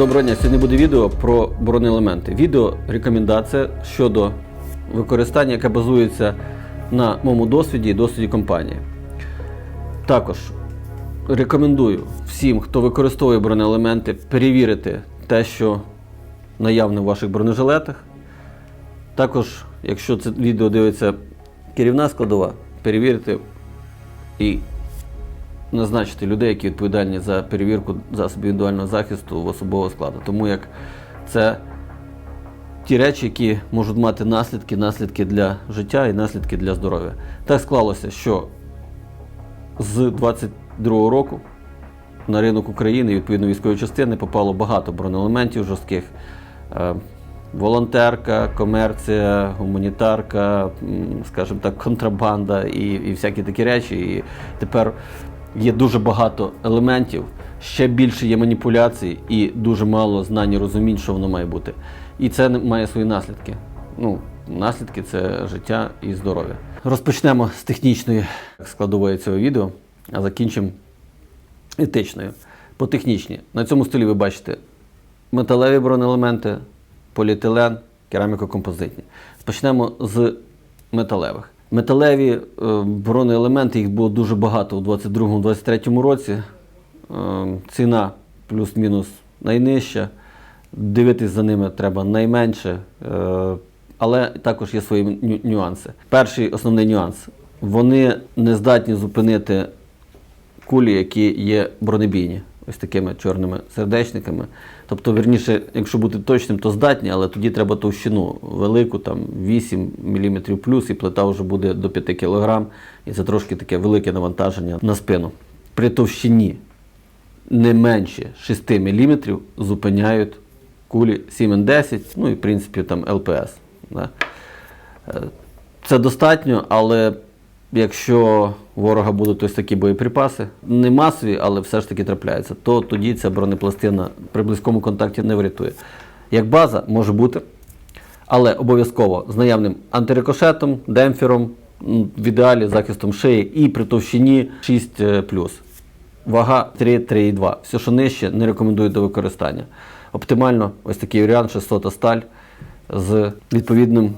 Доброго дня. Сьогодні буде відео про бронеелементи. Відео рекомендація щодо використання, яке базується на моєму досвіді і досвіді компанії. Також рекомендую всім, хто використовує бронеелементи, перевірити те, що наявне в ваших бронежилетах. Також, якщо це відео дивиться керівна складова, перевірити і назначити людей, які відповідальні за перевірку засобів індивідуального захисту в особового складу. Тому як це ті речі, які можуть мати наслідки, наслідки для життя і наслідки для здоров'я. Так склалося, що з 22 року на ринок України, відповідно військової частини, попало багато бронеелементів жорстких. Е, Волонтерка, комерція, гуманітарка, скажімо так, контрабанда і, і всякі такі речі. І тепер є дуже багато елементів, ще більше є маніпуляцій і дуже мало знань і розумінь, що воно має бути. І це має свої наслідки. Ну, наслідки це життя і здоров'я. Розпочнемо з технічної складової цього відео, а закінчимо етичною. По технічній. На цьому столі ви бачите металеві бронеелементи, поліетилен, кераміко-композитні. Почнемо з металевих. Металеві е, бронеелементи, їх було дуже багато у 22-23 році. Е, ціна плюс-мінус найнижча. Дивитись за ними треба найменше. Е, але також є свої нюанси. Перший основний нюанс. Вони не здатні зупинити кулі, які є бронебійні, ось такими чорними сердечниками. Тобто, верніше, якщо бути точним, то здатні, але тоді треба товщину велику, там 8 мм плюс, і плита вже буде до 5 кг, і це трошки таке велике навантаження на спину. При товщині не менше 6 мм зупиняють кулі 7Н10, ну і в принципі там ЛПС. Да. Е, Це достатньо, але якщо у ворога будуть ось такі боєприпаси, не масові, але все ж таки трапляються, то тоді ця бронепластина при близькому контакті не врятує. Як база може бути, але обов'язково з наявним антирикошетом, демпфером, в ідеалі захистом шиї і при товщині 6 Вага 3-3,2. Все, що нижче, не рекомендую до використання. Оптимально ось такий варіант 600 сталь з відповідним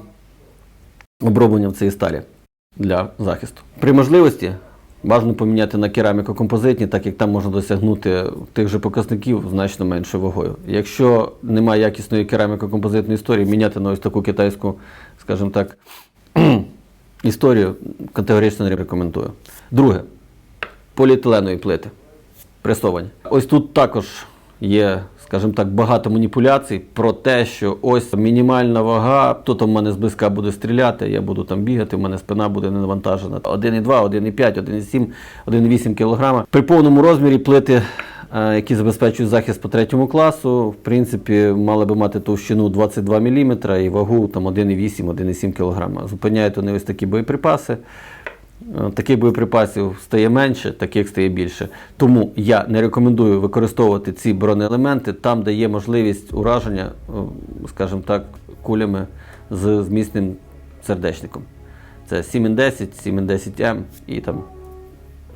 обробленням цієї сталі для захисту. При можливості бажано поміняти на кераміко-композитні, так як там можна досягнути тих же показників значно меншою вагою. Якщо немає якісної кераміко-композитної історії, міняти на ось таку китайську, скажімо так, історію категорично не рекомендую. Друге поліетиленові плити пресовані. Ось тут також є, скажімо так, багато маніпуляцій про те, що ось мінімальна вага, хто там в мене зблизька буде стріляти, я буду там бігати, в мене спина буде не навантажена. 1,2, 1,5, 1,7, 1,8 кг. При повному розмірі плити. е, Які забезпечують захист по третьому класу, в принципі, мали би мати товщину 22 мм і вагу там 1,8-1,7 кг. Зупиняють вони ось такі боєприпаси. Е, Таких боєприпасів стає менше, таких стає більше. Тому я не рекомендую використовувати ці бронеелементи там, де є можливість ураження, е, скажімо так, кулями з змісним сердечником. Це 7Н10, 7Н10М і там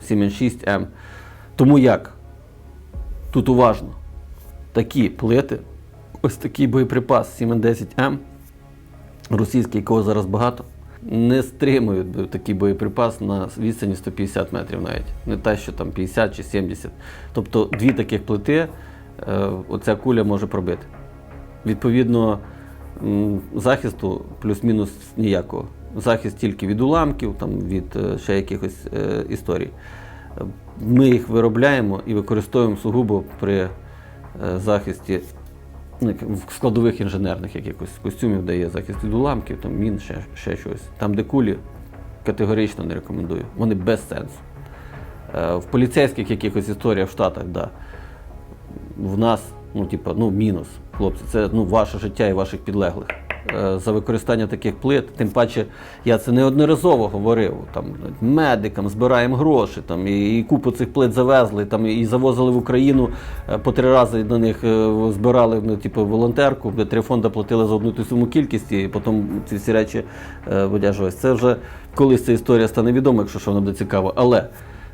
7Н6М. Тому як? Тут уважно. Такі плити, ось такий боєприпас 7Н10М, російський, якого зараз багато, не стримують такий боєприпас на відстані 150 метрів навіть. Не те, що там 50 чи 70. Тобто дві таких плити е, оця куля може пробити. Відповідно, захисту плюс-мінус ніякого. Захист тільки від уламків, там, від е, ще якихось е, історій. Ми їх виробляємо і використовуємо сугубо при захисті складових інженерних якихось костюмів, де є захист від уламків, там мін, ще, ще щось. Там, де кулі, категорично не рекомендую. Вони без сенсу. Е, в поліцейських якихось історіях в Штатах, да, в нас, ну, типу, ну, мінус, хлопці, це ну, ваше життя і ваших підлеглих. Е, За використання таких плит, тим паче, я це неодноразово говорив. Там медикам збираємо гроші, там і, і купу цих плит завезли, там і завозили в Україну е, по три рази на них е, збирали ну, типу, волонтерку, де три фонди платили за одну ту саму кількість, і потім ці всі речі одержувалися. Це вже колись ця історія стане відома, якщо що вам буде цікаво. Але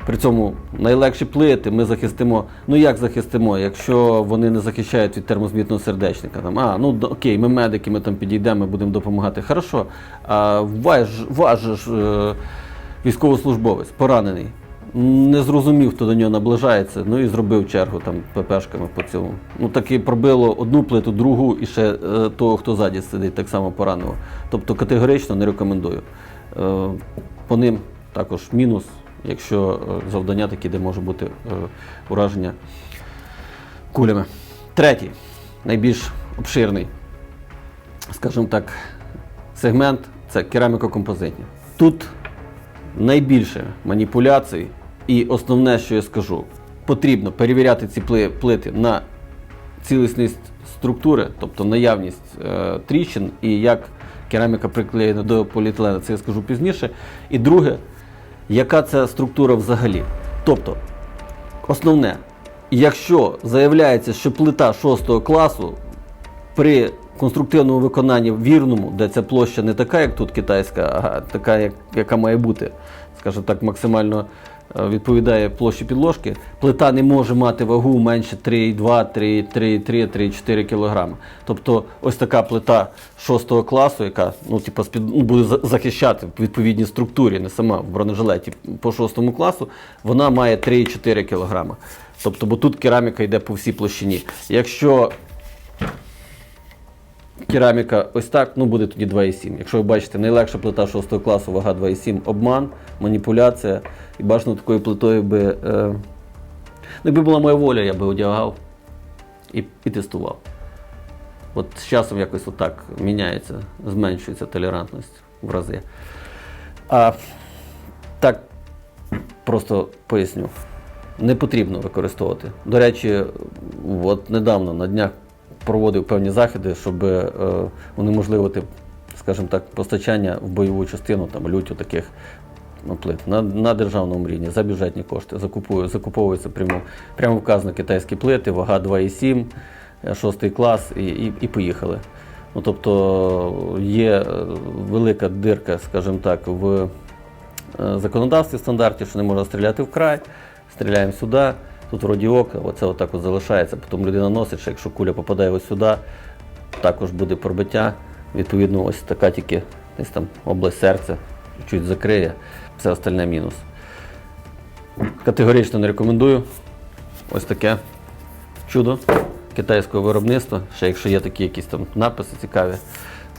При цьому найлегші плити ми захистимо. Ну як захистимо, якщо вони не захищають від термозмітного сердечника? Там, а, ну окей, ми медики, ми там підійдемо, ми будемо допомагати. Хорошо. А ваш, ваш ж е, військовослужбовець, поранений, не зрозумів, хто до нього наближається, ну і зробив чергу там ППшками по цьому. Ну таки пробило одну плиту, другу і ще е, того, хто ззаді сидить, так само поранило. Тобто категорично не рекомендую. Е, по ним також мінус, якщо е, завдання такі, де може бути е, ураження кулями. Третій, найбільш обширний, скажімо так, сегмент це кераміко-композитні. Тут найбільше маніпуляцій, і основне, що я скажу, потрібно перевіряти ці плити на цілісність структури, тобто наявність е, тріщин і як кераміка приклеєна до поліетилену, це я скажу пізніше. І друге, яка це структура взагалі. Тобто, основне, якщо заявляється, що плита 6 класу при конструктивному виконанні вірному, де ця площа не така, як тут китайська, а така, як, яка має бути, скажімо так, максимально відповідає площі підложки, плита не може мати вагу менше 3,2, 3,3, 3,4 кг. Тобто ось така плита 6 класу, яка ну, типу, ну, буде захищати в відповідній структурі, не сама в бронежилеті по 6 класу, вона має 3,4 кг. Тобто, бо тут кераміка йде по всій площині. Якщо кераміка ось так, ну буде тоді 2,7. Якщо ви бачите, найлегша плита 6 класу, вага 2,7, обман, маніпуляція. І бажано такою плитою би. Е, ну, якби була моя воля, я би одягав і, і тестував. От з часом якось отак міняється, зменшується толерантність в рази. А так просто поясню. Не потрібно використовувати. До речі, от недавно на днях проводив певні заходи, щоб е, унеможливити, скажімо так, постачання в бойову частину там лютю таких ну, плит на, на державному рівні за бюджетні кошти. Закупую, закуповуються прямо, прямо вказано китайські плити, вага 2,7, е, 6 клас і, і, і поїхали. Ну, тобто є е, велика дирка, скажімо так, в е, законодавстві стандартів, що не можна стріляти в край, стріляємо сюди, тут вроді ока, оце отак от залишається. Потім людина носить, що якщо куля попадає ось сюди, також буде пробиття. Відповідно, ось така тільки десь там область серця чуть закриє, все остальне мінус. Категорично не рекомендую. Ось таке чудо китайського виробництва, ще якщо є такі якісь там написи цікаві,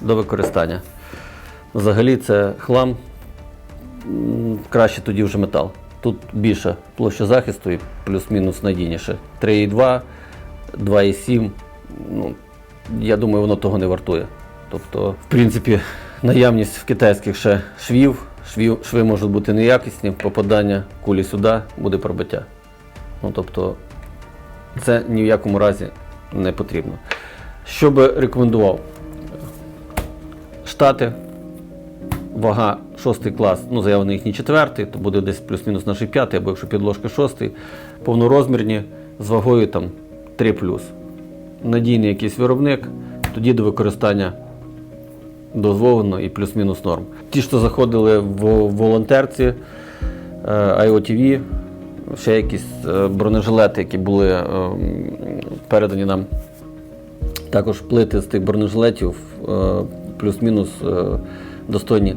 до використання. Взагалі це хлам, краще тоді вже метал. Тут більша площа захисту і плюс-мінус надійніше. 3,2, 2,7. Ну, я думаю, воно того не вартує. Тобто, в принципі, наявність в китайських ще швів, швів, шви можуть бути неякісні, попадання кулі сюди буде пробиття. Ну, тобто, це ні в якому разі не потрібно. Що би рекомендував? Штати, вага 6 клас, ну заявлений їхній четвертий, то буде десь плюс-мінус наш п'ятий, або якщо підложка 6, повнорозмірні з вагою там 3 Надійний якийсь виробник, тоді до використання дозволено і плюс-мінус норм. Ті, що заходили в волонтерці, е, IOTV, ще якісь е, бронежилети, які були е, передані нам також плити з тих бронежилетів плюс-мінус достойні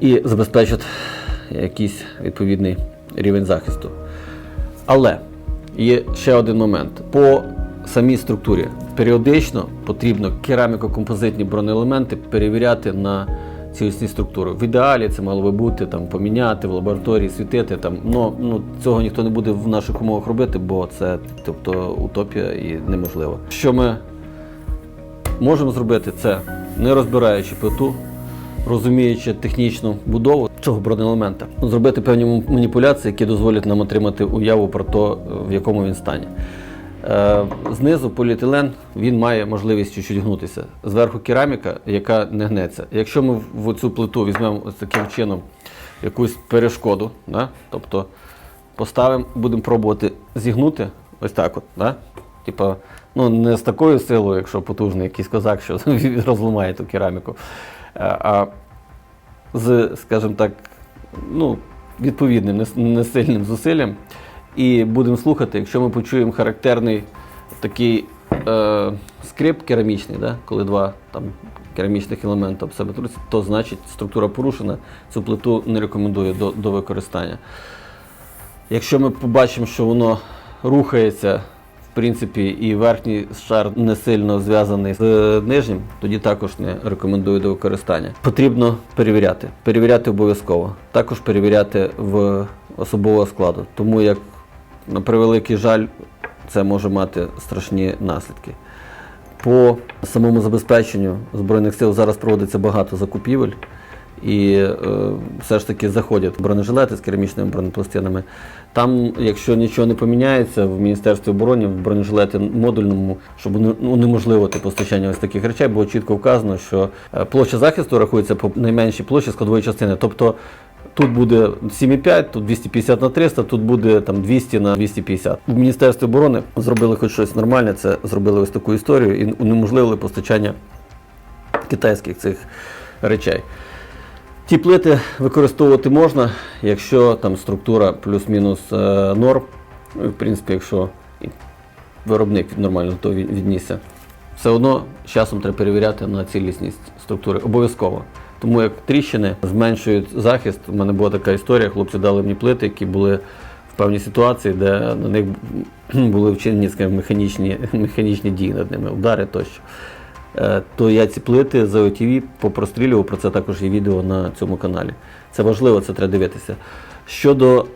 і забезпечать якийсь відповідний рівень захисту. Але є ще один момент. По самій структурі періодично потрібно кераміко-композитні бронеелементи перевіряти на цілісні структури. В ідеалі це мало би бути там, поміняти в лабораторії, світити. Там. Ну, ну, цього ніхто не буде в наших умовах робити, бо це тобто, утопія і неможливо. Що ми можемо зробити, це не розбираючи плиту, розуміючи технічну будову цього бронеелемента, зробити певні маніпуляції, які дозволять нам отримати уяву про те, в якому він стані. Е, Знизу поліетилен він має можливість чуть-чуть гнутися. Зверху кераміка, яка не гнеться. Якщо ми в цю плиту візьмемо ось таким чином якусь перешкоду, да? тобто поставимо, будемо пробувати зігнути ось так от. Да? Типа, ну не з такою силою, якщо потужний якийсь козак, що розламає ту кераміку, е, а з, скажімо так, ну, відповідним несильним зусиллям. І будемо слухати, якщо ми почуємо характерний такий е, скрип керамічний, да? коли два там, керамічних елемента об себе труться, то значить структура порушена, цю плиту не рекомендую до, до використання. Якщо ми побачимо, що воно рухається, в принципі, і верхній шар не сильно зв'язаний з нижнім, тоді також не рекомендую до використання. Потрібно перевіряти. Перевіряти обов'язково. Також перевіряти в особового складу, тому як, на превеликий жаль, це може мати страшні наслідки. По самому забезпеченню Збройних сил зараз проводиться багато закупівель. І е, все ж таки заходять бронежилети з керамічними бронепластинами. Там, якщо нічого не поміняється, в Міністерстві оборони в бронежилеті модульному, щоб унеможливити постачання ось таких речей, було чітко вказано, що е, площа захисту рахується по найменшій площі складової частини. Тобто тут буде 7,5, тут 250 на 300, тут буде там 200 на 250. В Міністерстві оборони зробили хоч щось нормальне, це зробили ось таку історію і унеможливили постачання китайських цих речей. Ті плити використовувати можна, якщо там структура плюс-мінус е, норм. Ну, в принципі, якщо виробник нормально того віднісся. Все одно з часом треба перевіряти на цілісність структури. Обов'язково. Тому як тріщини зменшують захист. У мене була така історія, хлопці дали мені плити, які були в певній ситуації, де на них були вчинені скажімо, механічні, механічні дії над ними, удари тощо. Е, то я ці плити за OTV попрострілював, про це також є відео на цьому каналі. Це важливо, це треба дивитися. Щодо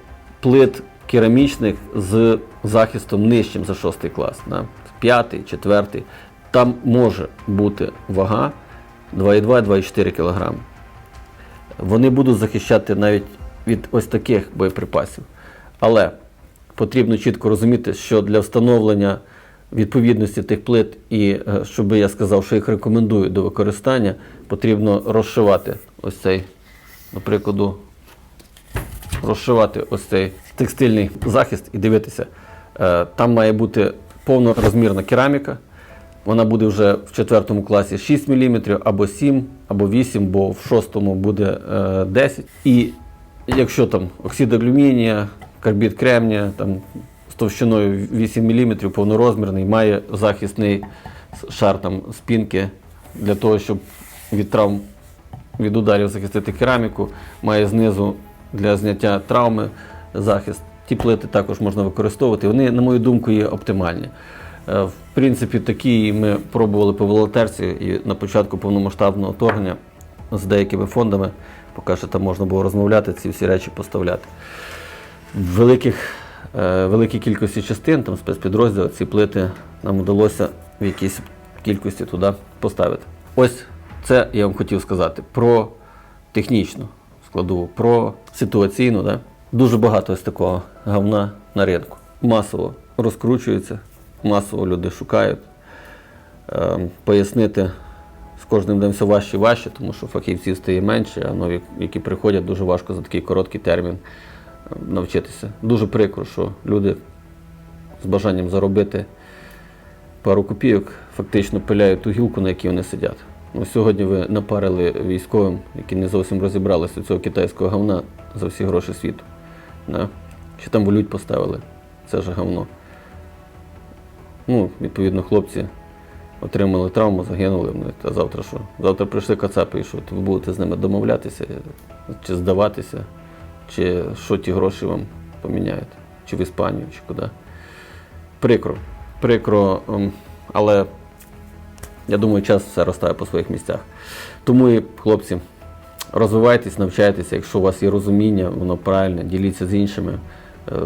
плит керамічних з захистом нижчим за 6 клас, да, 5, 4, там може бути вага 2,2-2,4 кг. Вони будуть захищати навіть від ось таких боєприпасів. Але потрібно чітко розуміти, що для встановлення відповідності тих плит, і е, щоб я сказав, що їх рекомендую до використання, потрібно розшивати ось цей, наприклад, розшивати ось цей текстильний захист і дивитися. Е, Там має бути повнорозмірна кераміка. Вона буде вже в четвертому класі 6 мм, або 7, або 8, бо в шостому буде е, 10. І якщо там оксид алюмінія, карбід кремнія, там з товщиною 8 мм, повнорозмірний, має захисний шар там, спінки для того, щоб від травм від ударів захистити кераміку, має знизу для зняття травми захист. Ті плити також можна використовувати. Вони, на мою думку, є оптимальні. Е, В принципі, такі ми пробували по волонтерці і на початку повномасштабного вторгнення з деякими фондами, поки що там можна було розмовляти, ці всі речі поставляти. Великих, великій кількості частин, там спецпідрозділів, ці плити нам вдалося в якійсь кількості туди поставити. Ось це я вам хотів сказати про технічну складову, про ситуаційну. Да? Дуже багато ось такого говна на ринку. Масово розкручується, масово люди шукають. Ем, пояснити з кожним днем все важче і важче, тому що фахівців стає менше, а нові, які приходять, дуже важко за такий короткий термін навчитися. Дуже прикро, що люди з бажанням заробити пару копійок фактично пиляють ту гілку, на якій вони сидять. Ну, сьогодні ви напарили військовим, які не зовсім розібралися цього китайського говна за всі гроші світу. Да? Ще там волють поставили. Це ж говно. Ну, відповідно, хлопці отримали травму, загинули. Ну, та завтра що? Завтра прийшли кацапи, і що ви будете з ними домовлятися, чи здаватися, чи що ті гроші вам поміняють, чи в Іспанію, чи куди. Прикро. Прикро, ем, але я думаю, час все розставить по своїх місцях. Тому і, хлопці, розвивайтесь, навчайтеся, якщо у вас є розуміння, воно правильне, діліться з іншими. Е,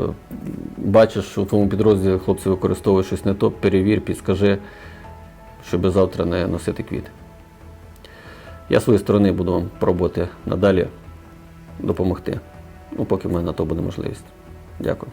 Бачиш, що у твоєму підрозділі хлопці використовують щось не то, перевір, підскажи, щоб завтра не носити квіти. Я з своєї сторони буду вам пробувати надалі допомогти, ну, поки в мене на то буде можливість. Дякую.